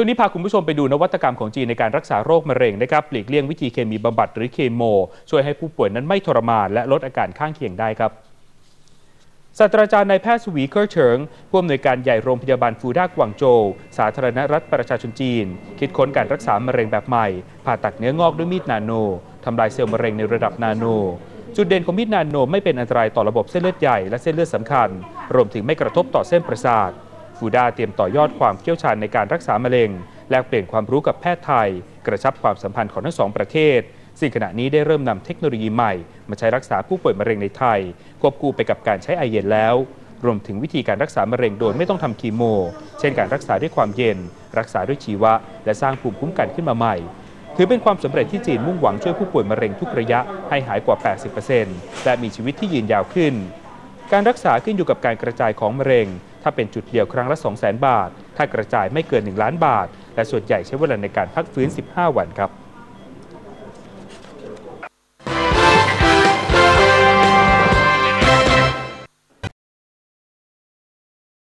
ช่วงนี้พาคุณผู้ชมไปดูนวัตกรรมของจีนในการรักษาโรคมะเร็งนะครับหลีกเลี่ยงวิธีเคมีบำบัดหรือเคโม ช่วยให้ผู้ป่วยนั้นไม่ทรมานและลดอาการข้างเคียงได้ครับศาสตราจารย์นายแพทย์สวีเคิร์เฉิงผู้อำนวยการใหญ่โรงพยาบาลฟูด้ากวางโจวสาธารณรัฐประชาชนจีน คิดค้นการรักษามะเร็งแบบใหม่ ผ่าตัดเนื้องอกด้วยมีดนาโนทำลายเซลล์มะเร็งในระดับนาโน จุดเด่นของมีดนาโนไม่เป็นอันตรายต่อระบบเส้นเลือดใหญ่และเส้นเลือดสำคัญ รวมถึงไม่กระทบต่อเส้นประสาท ฟูด้าเตรียมต่อยอดความเชี่ยวชาญในการรักษามะเร็ง แลกเปลี่ยนความรู้กับแพทย์ไทย กระชับความสัมพันธ์ของทั้งสองประเทศซึ่งขณะนี้ได้เริ่มนำเทคโนโลยีใหม่ มาใช้รักษาผู้ป่วยมะเร็งในไทย ควบคู่ไปกับการใช้ไอเย็นแล้ว รวมถึงวิธีการรักษามะเร็งโดยไม่ต้องทำคีโม เช่นการรักษาด้วยความเย็น รักษาด้วยชีวะ และสร้างภูมิคุ้มกันขึ้นมาใหม่ ถือเป็นความสำเร็จที่จีนมุ่งหวังช่วยผู้ป่วยมะเร็งทุกระยะให้หายกว่า 80%และมีชีวิตที่ยืนยาวขึ้น การรักษาขึ้นอยู่กับการกระจายของมะเร็ง ถ้าเป็นจุดเดียวครั้งละ 200,000 บาท ถ้ากระจายไม่เกิน 1 ล้านบาท และส่วนใหญ่ใช้เวลาในการพักฟื้น 15 วันครับ